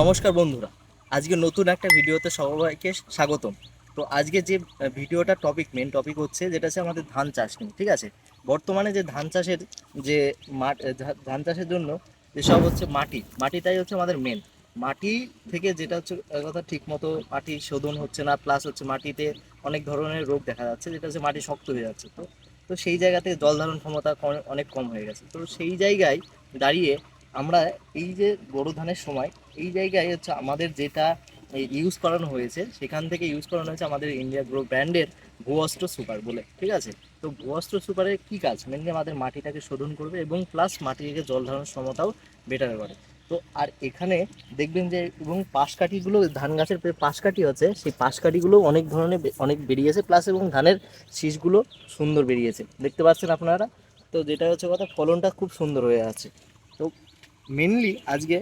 নমস্কার বন্ধুরা। আজকে নতুন একটা ভিডিওতে সবাইকে স্বাগতম। তো আজকে যে ভিডিওটা টপিক মেন টপিক হচ্ছে, যেটা হচ্ছে আমাদের ধান চাষ নিয়ে, ঠিক আছে? বর্তমানে যে ধান চাষের যে মাঠ ধান চাষের জন্য যেসব হচ্ছে মাটি, মাটিটাই হচ্ছে আমাদের মেন মাটি থেকে যেটা হচ্ছে কথা ঠিক মতো মাটি শোধন হচ্ছে না প্লাস হচ্ছে মাটিতে অনেক ধরনের রোগ দেখা যাচ্ছে, যেটা হচ্ছে মাটি শক্ত হয়ে যাচ্ছে। তো তো সেই জায়গাতে জল ধারণ ক্ষমতা অনেক কম হয়ে গেছে। তো সেই জায়গায় দাঁড়িয়ে আমরা এই যে বড় ধানের সময়, এই জায়গায় হচ্ছে আমাদের যেটা ইউজ করানো হয়েছে, সেখান থেকে ইউজ করানো হয়েছে আমাদের ইন্ডিয়া গ্রো ব্র্যান্ডের ভূঅস্ত্র সুপার বলে, ঠিক আছে? তো ভূঅস্ত্র সুপারের কী কাজ? মেনলি আমাদের মাটিটাকে শোধন করবে এবং প্লাস মাটিকে জল ধারণ ক্ষমতাও বেটার করে। তো আর এখানে দেখবেন যে, এবং পাশকাঠিগুলো, ধান গাছের পাশকাঠি আছে, সেই পাশকাঠিগুলো অনেক ধরনের অনেক বেরিয়েছে প্লাস এবং ধানের শীষগুলো সুন্দর বেরিয়েছে। দেখতে পাচ্ছেন আপনারা? তো যেটা হচ্ছে কথা, ফলনটা খুব সুন্দর হয়ে আছে। তো মেনলি আজকে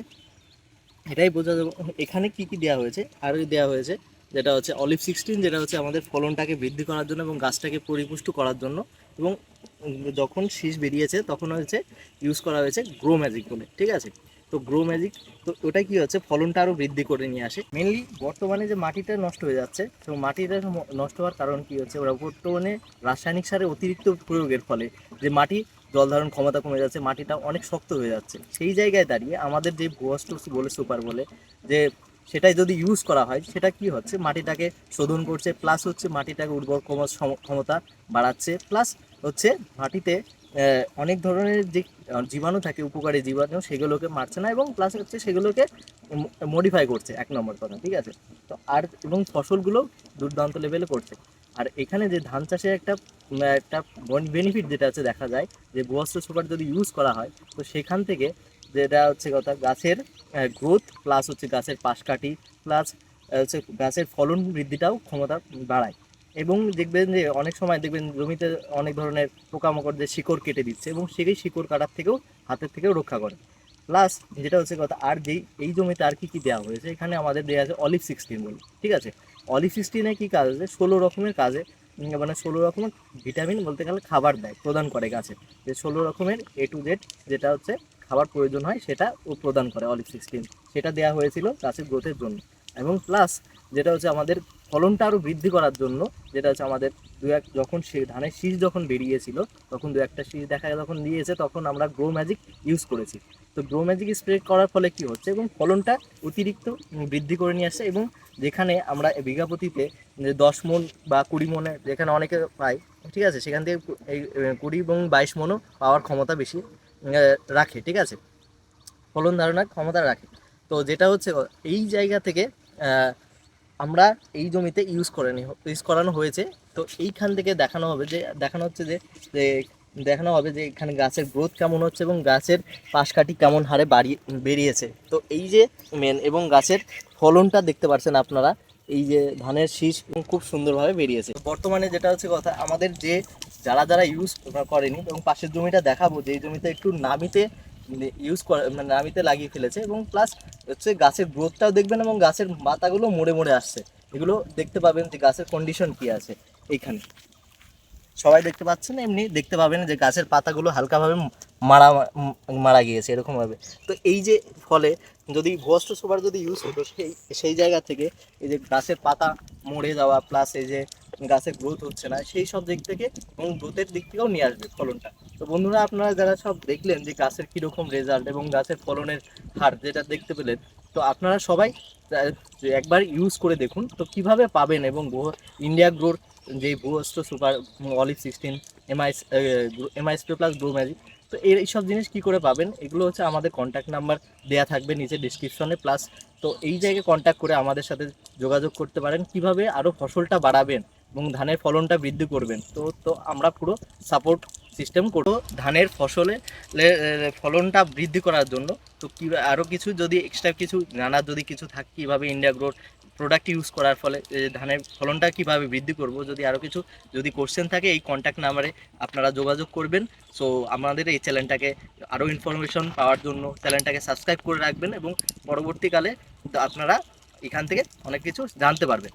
এটাই বোঝা যাবে। এখানে কি কি দেওয়া হয়েছে? আরও দেওয়া হয়েছে, যেটা হচ্ছে অলিভ সিক্সটিন যেটা হচ্ছে আমাদের ফলনটাকে বৃদ্ধি করার জন্য এবং গাছটাকে পরিপুষ্ট করার জন্য। এবং যখন শীষ বেরিয়েছে, তখন হচ্ছে ইউজ করা হয়েছে গ্রো ম্যাজিক বলে, ঠিক আছে? তো গ্রো ম্যাজিক তো ওটা কি হচ্ছে? ফলনটা আরও বৃদ্ধি করে নিয়ে আসে। মেনলি বর্তমানে যে মাটিটা নষ্ট হয়ে যাচ্ছে, তো মাটিটা নষ্ট হওয়ার কারণ কি হচ্ছে? ওরা বর্তমানে রাসায়নিক সারের অতিরিক্ত প্রয়োগের ফলে যে মাটি জল ধারণ ক্ষমতা কমে যাচ্ছে, মাটিটা অনেক শক্ত হয়ে যাচ্ছে। সেই জায়গায় দাঁড়িয়ে আমাদের যে ভুয়াস্ট বলে সুপার বলে, যে সেটাই যদি ইউজ করা হয়, সেটা কি হচ্ছে? মাটিটাকে শোধন করছে প্লাস হচ্ছে মাটিটাকে উর্বর ক্ষমতা বাড়াচ্ছে প্লাস হচ্ছে মাটিতে অনেক ধরনের যে জীবাণু থাকে, উপকারী জীবাণু, সেগুলোকে মারছে না এবং প্লাস হচ্ছে সেগুলোকে মডিফাই করছে, এক নম্বর কথা, ঠিক আছে? তো আর, এবং ফসলগুলো দুর্দান্ত লেভেলে করছে আর এখানে যে ধান চাষে একটা একটা বেনিফিট যেটা হচ্ছে দেখা যায়, যে ভুয়াস্ত্র সুপার যদি ইউজ করা হয়, তো সেখান থেকে যেটা হচ্ছে কথা, গাছের গ্রোথ প্লাস হচ্ছে গাছের পাশকাঠি প্লাস হচ্ছে গাছের ফলন বৃদ্ধিটাও ক্ষমতা বাড়ায়। এবং দেখবেন যে অনেক সময় দেখবেন জমিতে অনেক ধরনের পোকামাকড় যে শিকড় কেটে দিচ্ছে এবং সেই শিকড় কাটার থেকেও, হাতের থেকেও রক্ষা করে। প্লাস যেটা হচ্ছে কথা, আর যেই, এই জমিতে আর কি কি দেওয়া হয়েছে? এখানে আমাদের দেওয়া আছে অলিভ সিক্সটিন বলে, ঠিক আছে? অলিভ সিক্সটিনে কি কাজ আছে? ষোলো রকমের কাজে মানে ষোলো রকমের ভিটামিন বলতে গেলে খাবার দেয়, প্রদান করে গাছে। যে ষোলো রকমের এ টু জেড যেটা হচ্ছে খাবার প্রয়োজন হয়, সেটা ও প্রদান করে অলিভ সিক্সটিন সেটা দেওয়া হয়েছিল গাছের গ্রোথের জন্য। এবং প্লাস যেটা হচ্ছে আমাদের ফলনটা আরও বৃদ্ধি করার জন্য, যেটা হচ্ছে আমাদের দু এক, যখন সে ধানের শীষ যখন বেরিয়েছিল, তখন দু একটা শীষ দেখা যখন দিয়েছে, তখন আমরা গ্রো ম্যাজিক ইউজ করেছি। তো গ্রো ম্যাজিক স্প্রে করার ফলে কি হচ্ছে? এবং ফলনটা অতিরিক্ত বৃদ্ধি করে নিয়ে আসছে এবং যেখানে আমরা বিঘা প্রতিতে দশ মন বা কুড়ি মনে, যেখানে অনেকে পাই ঠিক আছে? সেখান থেকে এই কুড়ি এবং বাইশ মনও পাওয়ার ক্ষমতা বেশি রাখে, ঠিক আছে? ফলন ধারণার ক্ষমতা রাখে। তো যেটা হচ্ছে, এই জায়গা থেকে আমরা এই জমিতে ইউজ করে নি ইউজ করানো হয়েছে। তো এইখান থেকে দেখানো হবে যে, দেখানো হচ্ছে যে দেখানো হবে যে এখানে গাছের গ্রোথ কেমন হচ্ছে এবং গাছের পাশকাঠি কেমন হারে বাড়িয়ে, বেরিয়েছে। তো এই যে মেন এবং গাছের ফলনটা দেখতে পাচ্ছেন আপনারা, এই যে ধানের শীষ খুব সুন্দরভাবে বেরিয়েছে। বর্তমানে যেটা হচ্ছে কথা, আমাদের যে, যারা যারা ইউজ করেনি এবং পাশের জমিটা দেখাবো, যে এই জমিতে একটু নামিতে ইউজ করে মানে নামিতে লাগিয়ে ফেলেছে এবং প্লাস হচ্ছে গাছের গ্রোথটাও দেখবেন এবং গাছের পাতাগুলো মোড়ে মোড়ে আসছে। এগুলো দেখতে পাবেন যে গাছের কন্ডিশন কি আছে এইখানে। সবাই দেখতে পাচ্ছেন, এমনি দেখতে পাবেন যে গাছের পাতাগুলো হালকাভাবে মারা মারা গিয়েছে এরকমভাবে। তো এই যে ফলে যদি ভোস্ট সুপার যদি ইউজ হতো, সেই সেই জায়গা থেকে এই যে গাছের পাতা মরে যাওয়া প্লাস এই যে গাছের গ্রোথ হচ্ছে না, সেই সব দিক থেকে এবং গ্রোথের দিক থেকেও নিয়ে আসবে ফলনটা। তো বন্ধুরা, আপনারা যারা সব দেখলেন যে গাছের কীরকম রেজাল্ট এবং গাছের ফলনের হার যেটা দেখতে পেলেন, তো আপনারা সবাই একবার ইউজ করে দেখুন, তো কীভাবে পাবেন এবং ইন্ডিয়া গ্রোর যে ভূঅস্ত্র super olive sixteen MI MI spray plus grow magic তো এই সব জিনিস কি করে পাবেন? এগুলো হচ্ছে আমাদের কন্ট্যাক্ট নাম্বার দেয়া থাকবে নিচে ডিসক্রিপশনে প্লাস তো এই জায়গায় কন্ট্যাক্ট করে আমাদের সাথে যোগাযোগ করতে পারেন। কীভাবে আরও ফসলটা বাড়াবেন এবং ধানের ফলনটা বৃদ্ধি করবেন। তো তো আমরা পুরো সাপোর্ট সিস্টেম করব। ধানের ফসলে ফলনটা বৃদ্ধি করার জন্য তো কি আরও কিছু যদি এক্সট্রা কিছু জানার যদি কিছু থাকে কীভাবে ইন্ডিয়া গ্রোর প্রোডাক্ট ইউজ করার ফলে ধানের ফলনটা কীভাবে বৃদ্ধি করব, যদি আরও কিছু যদি কোশ্চেন থাকে, এই কন্ট্যাক্ট নাম্বারে আপনারা যোগাযোগ করবেন। সো আমাদের এই চ্যানেলটাকে আরও ইনফরমেশন পাওয়ার জন্য চ্যানেলটাকে সাবস্ক্রাইব করে রাখবেন এবং পরবর্তীকালে আপনারা এখান থেকে অনেক কিছু জানতে পারবেন।